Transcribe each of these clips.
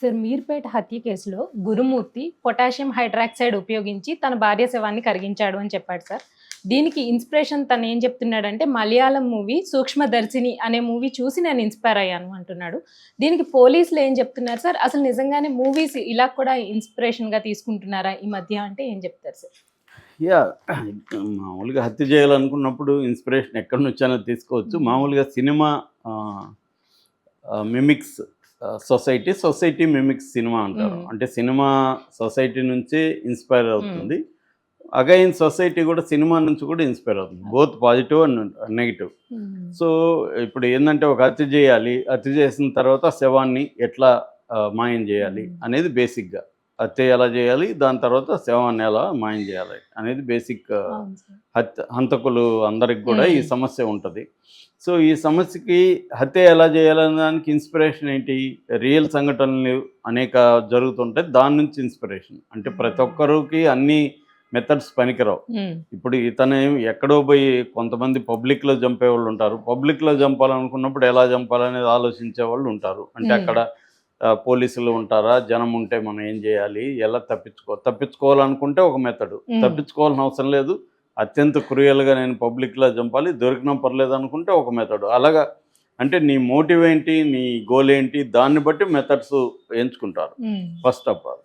Sir Meerpet హత్య కేసులో గురుమూర్తి potassium hydroxide ఉపయోగించి తన భార్య శవాన్ని కరిగించాడు అని చెప్పాడు సార్. దీనికి ఇన్స్పిరేషన్ తను ఏం చెప్తున్నాడంటే మలయాళం మూవీ సూక్ష్మదర్శిని అనే మూవీ చూసి నేను ఇన్స్పైర్ అయ్యాను అంటున్నాడు. దీనికి పోలీసులు ఏం చెప్తున్నారు సార్? అసలు నిజంగానే మూవీస్ ఇలా కూడా ఇన్స్పిరేషన్గా తీసుకుంటున్నారా ఈ మధ్య అంటే ఏం చెప్తారు సార్? యా మామూలుగా హత్య చేయాలనుకున్నప్పుడు ఇన్స్పిరేషన్ ఎక్కడి నుంచైనా తీసుకోవచ్చు. మామూలుగా cinema mimics society society mimics cinema అంటారు. అంటే సినిమా సొసైటీ నుంచే ఇన్స్పైర్ అవుతుంది. అగైన్ సొసైటీ కూడా సినిమా నుంచి కూడా ఇన్స్పైర్ అవుతుంది. Both positive and negative. So ఇప్పుడు ఏంటంటే ఒక హత్య చేయాలి హత్య చేసిన తర్వాత శవాన్ని ఎట్లా మాయం చేయాలి. అనేది బేసిక్గా. హత్య ఎలా చేయాలి? దాని తర్వాత శవాన్ని ఎలా మాయం చేయాలి అనేది బేసిక్ సార్. హత్య హంతకులు అందరికి కూడా ఈ. సమస్య ఉంటుంది. సో ఈ సమస్యకి హత్య ఎలా చేయాలనే దానికి ఇన్స్పిరేషన్ ఏంటి? రియల్ సంఘటనలు అనేక జరుగుతుంటాయి. దాని నుంచి ఇన్స్పిరేషన్ అంటే ప్రతి ఒక్కరికి అన్ని మెథడ్స్ పనికిరావు. ఇప్పుడు ఇతను ఎక్కడో పోయి కొంతమంది పబ్లిక్లో చంపే వాళ్ళు ఉంటారు. పబ్లిక్లో చంపాలనుకున్నప్పుడు ఎలా చంపాలనేది ఆలోచించే వాళ్ళు ఉంటారు. అంటే. అక్కడ పోలీసులు ఉంటారా? జనం ఉంటే మనం ఏం చేయాలి? ఎలా తప్పించుకో తప్పించుకోవాలనుకుంటే ఒక మెథడ్. తప్పించుకోవాల్సిన అవసరం లేదు. అత్యంత క్రూయల్గా నేను పబ్లిక్లో చంపాలి. దొరికినా పర్లేదు అనుకుంటే ఒక మెథడ్ అలాగా అంటే నీ మోటివ్ ఏంటి? నీ గోల్ ఏంటి? దాన్ని బట్టి మెథడ్స్ ఎంచుకుంటారు. ఫస్ట్ ఆఫ్ ఆల్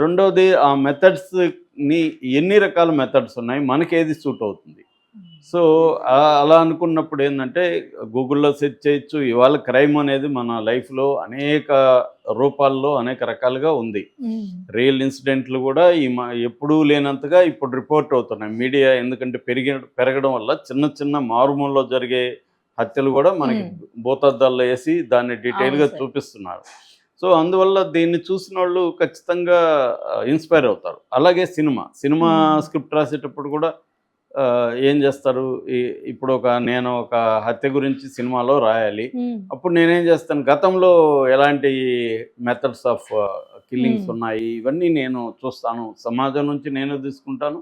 రెండవది ఆ మెథడ్స్ని ఎన్ని రకాల మెథడ్స్ ఉన్నాయి? మనకి ఏది సూట్ అవుతుంది? సో అలా అనుకున్నప్పుడు ఏంటంటే గూగుల్లో సెర్చ్ చేయొచ్చు. ఇవాళ క్రైమ్ అనేది మన లైఫ్లో అనేక రూపాల్లో అనేక రకాలుగా ఉంది. రియల్ ఇన్సిడెంట్లు కూడా ఈ ఎప్పుడూ లేనంతగా ఇప్పుడు రిపోర్ట్ అవుతున్నాయి. మీడియా ఎందుకంటే పెరిగి పెరగడం వల్ల చిన్న చిన్న మారుమూలలో జరిగే హత్యలు కూడా మనకి. భూతద్దాల్లో వేసి దాన్ని డీటెయిల్గా. చూపిస్తున్నారు. సో అందువల్ల దీన్ని చూసిన వాళ్ళు ఖచ్చితంగా ఇన్స్పైర్ అవుతారు. అలాగే సినిమా. సినిమా. స్క్రిప్ట్ రాసేటప్పుడు కూడా ఏం చేస్తారు? ఇప్పుడు ఒక నేను ఒక హత్య గురించి సినిమాలో రాయాలి. అప్పుడు నేనేం చేస్తాను? గతంలో ఎలాంటి మెథడ్స్ ఆఫ్ కిల్లింగ్స్. ఉన్నాయి? ఇవన్నీ నేను చూస్తాను. సమాజం నుంచి నేను తీసుకుంటాను.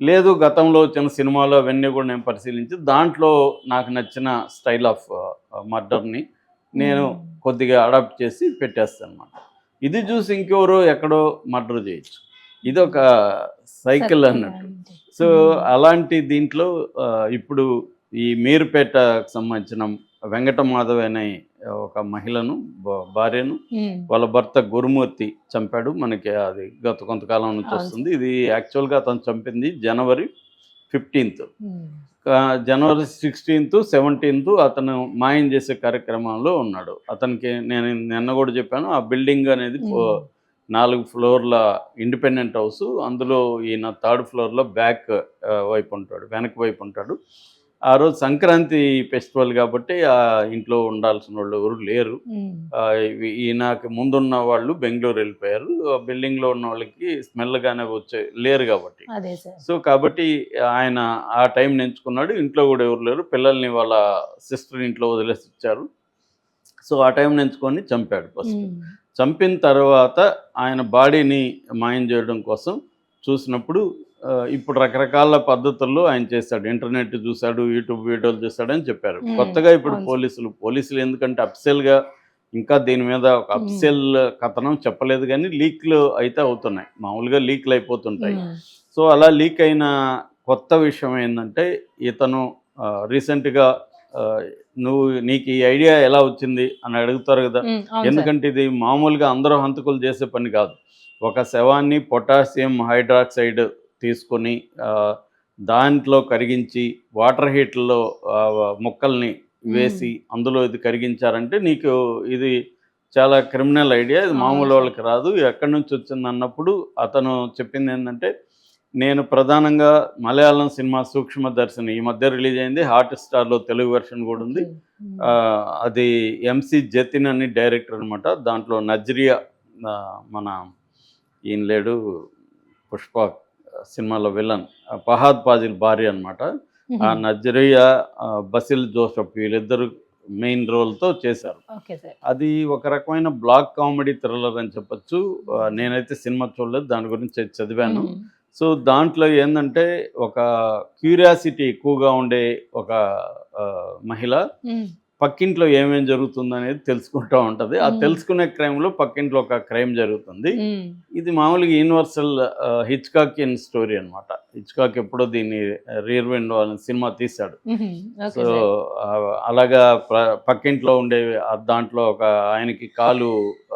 లేదు గతంలో వచ్చిన సినిమాలు అవన్నీ కూడా నేను పరిశీలించి దాంట్లో నాకు నచ్చిన స్టైల్ ఆఫ్ మర్డర్ని నేను. కొద్దిగా అడాప్ట్ చేసి పెట్టేస్తాను అనమాట ఇది చూసి ఇంకెవరో ఎక్కడో మర్డర్ చేయొచ్చు. ఇది ఒక సైకిల్ అన్నట్టు. సో. అలాంటి దీంట్లో ఇప్పుడు ఈ మీరుపేటకు సంబంధించిన వెంకట మాధవ్ అనే ఒక మహిళను భార్యను వాళ్ళ భర్త గురుమూర్తి చంపాడు. మనకి అది గత కొంతకాలం నుంచి. వస్తుంది. ఇది యాక్చువల్గా అతను చంపింది January fifteenth January sixteenth seventeenth అతను మాయం చేసే కార్యక్రమంలో ఉన్నాడు. అతనికి నేను నిన్న కూడా చెప్పాను ఆ బిల్డింగ్ అనేది నాలుగు ఫ్లోర్ల ఇండిపెండెంట్ హౌస్ అందులో ఈయన థర్డ్ ఫ్లోర్లో బ్యాక్ వైపు ఉంటాడు వెనక వైపు ఉంటాడు. ఆ రోజు సంక్రాంతి ఫెస్టివల్ కాబట్టి ఆ ఇంట్లో ఉండాల్సిన వాళ్ళు ఎవరు లేరు. ఈయనకి ముందున్న వాళ్ళు బెంగళూరు వెళ్ళిపోయారు. ఆ బిల్డింగ్లో ఉన్న వాళ్ళకి స్మెల్గానే వచ్చే లేరు కాబట్టి. సో కాబట్టి ఆయన ఆ టైం ఎంచుకున్నాడు. ఇంట్లో కూడా ఎవరు లేరు. పిల్లల్ని వాళ్ళ సిస్టర్ ఇంట్లో వదిలేసి ఇచ్చారు సో ఆ టైం ఎంచుకొని చంపాడు ఫస్ట్. చంపిన తర్వాత ఆయన బాడీని మాయం చేయడం కోసం చూసినప్పుడు ఇప్పుడు రకరకాల పద్ధతుల్లో ఆయన చేశాడు ఇంటర్నెట్ చూశాడు యూట్యూబ్ వీడియోలు చూశాడని చెప్పారు. కొత్తగా ఇప్పుడు. పోలీసులు పోలీసులు ఎందుకంటే అప్సెల్గా ఇంకా దీని మీద ఒక. అప్సెల్ కథనం చెప్పలేదు కానీ లీక్లు అయితే అవుతున్నాయి మామూలుగా లీక్లు అయిపోతుంటాయి సో అలా లీక్ అయిన కొత్త విషయం ఏంటంటే ఇతను రీసెంట్గా నువ్వు నీకు ఈ ఐడియా ఎలా వచ్చింది అని అడుగుతారు కదా. ఎందుకంటే ఇది మామూలుగా అందరూ హంతకులు చేసే పని కాదు. ఒక శవాన్ని పొటాషియం హైడ్రాక్సైడ్ తీసుకొని దాంట్లో కరిగించి వాటర్ హీట్లో మొక్కల్ని వేసి అందులో ఇది కరిగించారంటే నీకు ఇది చాలా క్రిమినల్ ఐడియా. ఇది మామూలు. వాళ్ళకి రాదు. ఎక్కడి నుంచి వచ్చింది అన్నప్పుడు అతను చెప్పింది ఏంటంటే నేను ప్రధానంగా మలయాళం సినిమా సూక్ష్మదర్శిని ఈ మధ్య రిలీజ్ అయింది. హాట్ స్టార్లో తెలుగు వెర్షన్ కూడా ఉంది. అది ఎంసి జతిన్ అని డైరెక్టర్ అనమాట దాంట్లో నజ్రియా మన ఈయన లేడు పుష్ప సినిమాలో విలన్ ఫహాద్ పాజిల్ భార్య అనమాట ఆ నజ్రియా బసిల్ జోసఫ్ వీళ్ళిద్దరు మెయిన్ రోల్తో చేశారు. అది ఒక రకమైన బ్లాక్ కామెడీ థ్రిల్లర్ అని చెప్పొచ్చు. నేనైతే సినిమా చూడలేదు. దాని గురించి చదివాను. సో దాంట్లో ఏంటంటే ఒక క్యూరియాసిటీ ఎక్కువగా ఉండే ఒక మహిళ. పక్కింట్లో ఏమేం జరుగుతుంది అనేది తెలుసుకుంటూ ఉంటుంది. ఆ. తెలుసుకునే క్రైమ్లో పక్కింట్లో ఒక క్రైమ్ జరుగుతుంది. ఇది మామూలుగా యూనివర్సల్ హిచ్కాక్ ఇన్ స్టోరీ అనమాట హిచ్కాక్ ఎప్పుడో దీన్ని రియర్ విండో అనే సినిమా తీశాడు. సో అలాగా పక్కింట్లో ఉండే దాంట్లో ఒక ఆయనకి కాలు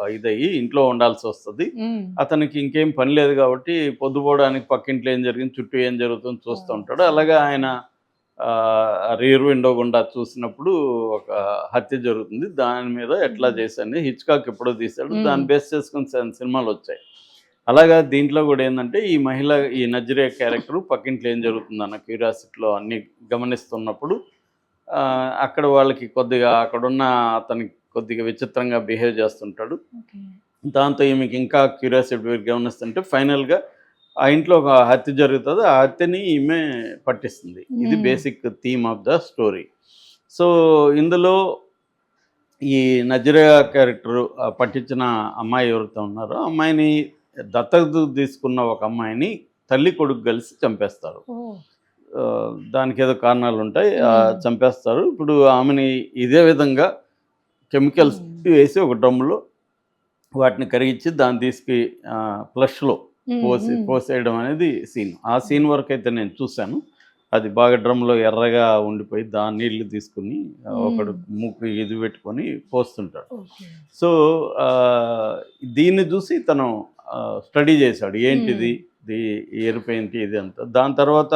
ఇదయ్యి ఇంట్లో ఉండాల్సి వస్తుంది. అతనికి ఇంకేం పని లేదు కాబట్టి పొద్దుపోవడానికి పక్కింట్లో ఏం జరిగింది చుట్టూ ఏం జరుగుతుందో చూస్తూ ఉంటాడు. అలాగే ఆయన రియర్ విండో గుండా చూసినప్పుడు ఒక హత్య జరుగుతుంది. దాని మీద ఎట్లా చేశాను హిచ్కాక్ ఎప్పుడో తీశాడు. దాన్ని బేస్ చేసుకుని సిన- సినిమాలు వచ్చాయి. అలాగా దీంట్లో కూడా ఏంటంటే ఈ మహిళ ఈ నజరియా క్యారెక్టర్ పక్కింట్లో ఏం జరుగుతుంది అన్న క్యూరియాసిటీలో అన్ని గమనిస్తున్నప్పుడు అక్కడ వాళ్ళకి కొద్దిగా అక్కడున్న అతనికి కొద్దిగా విచిత్రంగా బిహేవ్ చేస్తుంటాడు. దాంతో ఈమెకి ఇంకా క్యూరియాసిటీ గమనిస్తుంటే ఫైనల్గా ఆ ఇంట్లో ఒక హత్య జరుగుతుంది. ఆ హత్యని ఈమె పట్టిస్తుంది. ఇది. Basic theme of the story. So ఇందులో ఈ నజరియా క్యారెక్టర్ పట్టించిన అమ్మాయి ఎవరితో ఉన్నారో అమ్మాయిని దత్తత తీసుకున్న ఒక అమ్మాయిని తల్లి కొడుకు కలిసి చంపేస్తారు. దానికి ఏదో కారణాలు ఉంటాయి. చంపేస్తారు. ఇప్పుడు ఆమెని ఇదే విధంగా కెమికల్స్. వేసి ఒక డ్రమ్లో వాటిని కరిగించి దాన్ని తీసుకు ఫ్లష్లో పోసి పోసేయడం అనేది సీన్. ఆ సీన్ వరకు అయితే నేను చూశాను. అది బాగా డ్రమ్లో ఎర్రగా ఉండిపోయి దాని నీళ్ళు తీసుకుని ఒకడు మూకు ఇది పెట్టుకొని పోస్తుంటాడు. సో దీన్ని చూసి తను స్టడీ చేశాడు. ఏంటిది? ఏరిపోయింది ఇది అంతా. దాని తర్వాత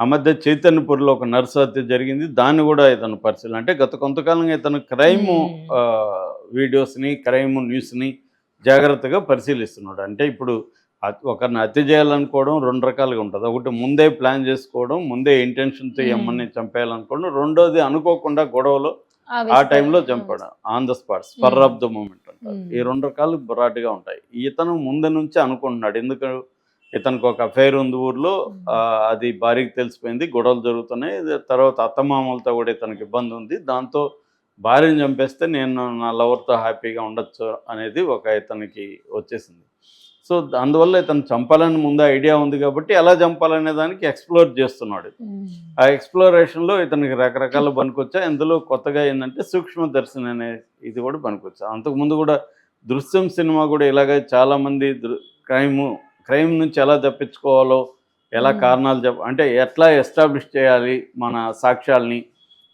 ఆ మధ్య చైతన్యపూర్లో ఒక నర్సు హత్య జరిగింది. దాన్ని కూడా ఇతను పరిశీలన అంటే గత కొంతకాలంగా ఇతను క్రైమ్. వీడియోస్ని క్రైమ్ న్యూస్ని జాగ్రత్తగా పరిశీలిస్తున్నాడు. అంటే ఇప్పుడు ఒకరిని హత్య చేయాలనుకోవడం రెండు రకాలుగా ఉంటుంది. ఒకటి ముందే ప్లాన్ చేసుకోవడం ముందే ఇంటెన్షన్తో. ఎమ్మని చంపేయాలనుకోవడం రెండోది అనుకోకుండా గొడవలో ఆ. టైంలో చంపడం on the spot spur of the moment అంటారు. ఈ రెండు రకాలు బొరాటుగా ఉంటాయి. ఇతను ముందు నుంచి అనుకుంటున్నాడు. ఎందుకు? ఇతనికి ఒక అఫైర్ ఉంది ఊర్లో అది భార్యకి తెలిసిపోయింది గొడవలు జరుగుతున్నాయి. తర్వాత అత్తమామలతో కూడా ఇతనికి ఇబ్బంది ఉంది. దాంతో భార్యను చంపేస్తే నేను నా లవర్తో హ్యాపీగా ఉండొచ్చు అనేది ఒక ఇతనికి వచ్చేసింది. సో అందువల్ల ఇతను చంపాలని ముందు ఐడియా ఉంది కాబట్టి ఎలా చంపాలనే దానికి ఎక్స్ప్లోర్ చేస్తున్నాడు. ఆ ఎక్స్ప్లోరేషన్లో ఇతనికి రకరకాల పనికొచ్చా ఇందులో కొత్తగా ఏంటంటే సూక్ష్మదర్శిని అనే ఇది కూడా పనికొచ్చా అంతకుముందు కూడా దృశ్యం సినిమా కూడా ఇలాగే చాలామంది క్రైమ్ క్రైమ్ నుంచి ఎలా తప్పించుకోవాలో ఎలా. కారణాలు చెప్ప అంటే ఎట్లా ఎస్టాబ్లిష్ చేయాలి మన సాక్ష్యాల్ని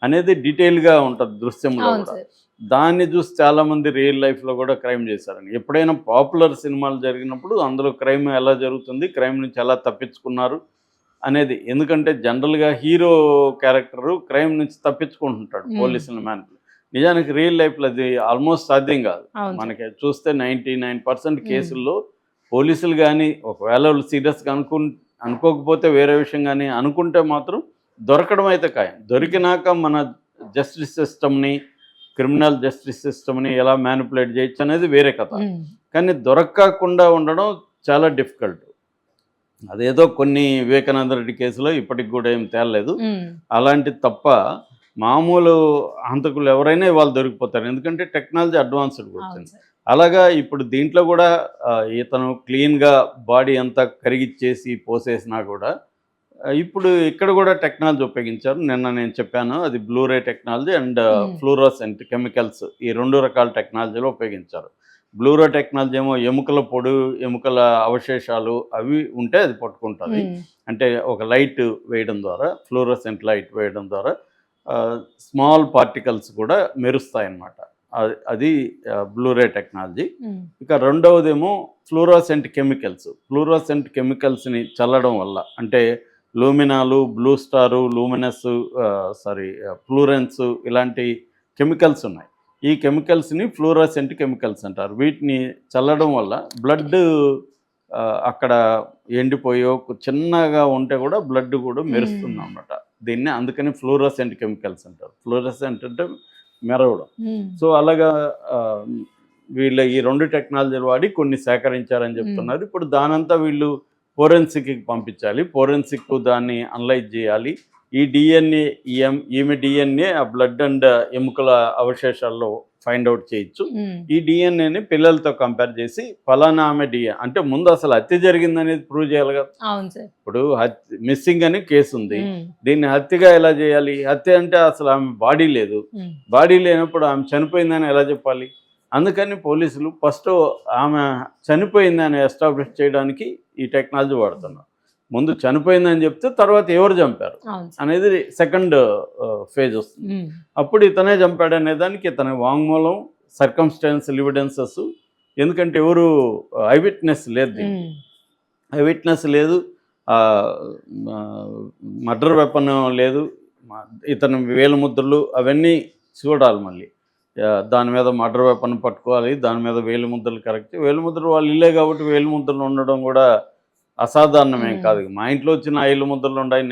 అనేది డీటెయిల్గా ఉంటుంది దృశ్యంలో కూడా దాన్ని చూసి చాలామంది రియల్ లైఫ్లో కూడా క్రైమ్ చేశారని ఎప్పుడైనా పాపులర్ సినిమాలు జరిగినప్పుడు అందులో క్రైమ్ ఎలా జరుగుతుంది క్రైమ్ నుంచి ఎలా తప్పించుకున్నారు అనేది ఎందుకంటే జనరల్గా హీరో క్యారెక్టరు క్రైమ్ నుంచి తప్పించుకుంటుంటాడు. పోలీసుల మ్యాన్ నిజానికి రియల్ లైఫ్లో అది ఆల్మోస్ట్ సాధ్యం కాదు. మనకి చూస్తే నైంటీ నైన్ పర్సెంట్. కేసుల్లో పోలీసులు కానీ ఒకవేళ వాళ్ళు సీరియస్గా అనుకు అనుకోకపోతే వేరే విషయం కానీ అనుకుంటే మాత్రం దొరకడం అయితే ఖాయం. దొరికినాక మన జస్టిస్ సిస్టమ్ని క్రిమినల్ జస్టిస్ సిస్టమ్ని ఎలా మ్యానిపులేట్ చేయొచ్చు అనేది వేరే కథ. కానీ దొరకకుండా ఉండడం చాలా డిఫికల్ట్. అదేదో కొన్ని వివేకానంద రెడ్డి కేసులో ఇప్పటికి కూడా ఏం తేలలేదు. అలాంటి తప్ప మామూలు హంతకులు ఎవరైనా వాళ్ళు దొరికిపోతారు. ఎందుకంటే టెక్నాలజీ అడ్వాన్స్డ్ వచ్చింది. అలాగా ఇప్పుడు దీంట్లో కూడా ఇతను క్లీన్గా బాడీ అంతా కరిగిచ్చేసి పోసేసినా కూడా ఇప్పుడు ఇక్కడ కూడా టెక్నాలజీ ఉపయోగించారు. నిన్న నేను చెప్పాను అది blue ray technology and Hmm. Fluorescent chemicals ఈ రెండు రకాల టెక్నాలజీలో ఉపయోగించారు. బ్లూరో టెక్నాలజీ ఏమో ఎముకల పొడు ఎముకల అవశేషాలు అవి ఉంటే అది పట్టుకుంటుంది. ఉమ్, అంటే ఒక లైట్ వేయడం ద్వారా ఫ్లోరోసెంట్ లైట్ వేయడం ద్వారా స్మాల్ పార్టికల్స్ కూడా మెరుస్తాయి అన్నమాట అది- బ్లూరే టెక్నాలజీ. ఉమ్, ఇక రెండవదేమో ఫ్లూరోసెంట్ కెమికల్స్. ఫ్లూరోసెంట్ కెమికల్స్ని చల్లడం వల్ల అంటే luminol blue star luminous sorry fluorescence ఇలాంటి కెమికల్స్ ఉన్నాయి. ఈ కెమికల్స్ని ఫ్లూరోసెంట్ కెమికల్స్ అంటారు. వీటిని చల్లడం వల్ల బ్లడ్ అక్కడ ఎండిపోయో చిన్నగా ఉంటే కూడా బ్లడ్ కూడా మెరుస్తుంది అన్నమాట. దీన్ని అందుకని ఫ్లూరోసెంట్ కెమికల్స్ అంటారు. ఫ్లూరోసెంట్ అంటే మెరవడం. సో అలాగా వీళ్ళ ఈ రెండు టెక్నాలజీలు వాడి కొన్ని సేకరించారని చెప్తున్నారు. ఇప్పుడు దానంతా వీళ్ళు ఫోరెన్సిక్కి పంపించాలి. ఫోరెన్సిక్ దాన్ని అనలైజ్ చేయాలి. ఈ డిఎన్ఏ ఈఎం ఈమె డిఎన్ఏ ఆ బ్లడ్ అండ్ ఎముకల అవశేషాల్లో ఫైండ్ అవుట్ చేయొచ్చు. ఈ డిఎన్ఏని పిల్లలతో కంపేర్ చేసి ఫలానా ఆమె డిఎన్ అంటే ముందు అసలు హత్య జరిగిందనేది ప్రూవ్ చేయాలి కదా. ఇప్పుడు హత్య మిస్సింగ్ అని కేసు ఉంది. దీన్ని హత్యగా ఎలా చేయాలి? హత్య అంటే అసలు ఆమె బాడీ లేదు. బాడీ లేనప్పుడు ఆమె చనిపోయిందని ఎలా చెప్పాలి? అందుకని పోలీసులు ఫస్ట్ ఆమె చనిపోయిందని ఎస్టాబ్లిష్ చేయడానికి ఈ టెక్నాలజీ వాడుతున్నారు. ముందు చనిపోయిందని చెప్తే తర్వాత ఎవరు చంపారు అనేది సెకండ్ ఫేజ్ వస్తుంది. అప్పుడు ఇతనే చంపాడు అనే దానికి ఇతని వాంగ్మూలం సర్కమ్స్టాన్షియల్ ఎవిడెన్సెస్ ఎందుకంటే ఎవరు ఐ విట్నెస్ లేదు దీనికి. ఉమ్, ఐ విట్నెస్ లేదు మర్డర్ వెపన్ లేదు ఇతని వేలు ముద్రలు అవన్నీ చూడాలి మళ్ళీ. దాని మీద మర్డర్ వెపన్ పట్టుకోవాలి దాని మీద వేలు ముద్రలు కరెక్ట్ వేలు ముద్రలు వాళ్ళు ఇల్లే కాబట్టి వేలు ముద్రలు ఉండడం కూడా అసాధారణమేం. కాదు మా ఇంట్లో వచ్చిన ఐలు ముద్రలు ఉన్నాయి నేను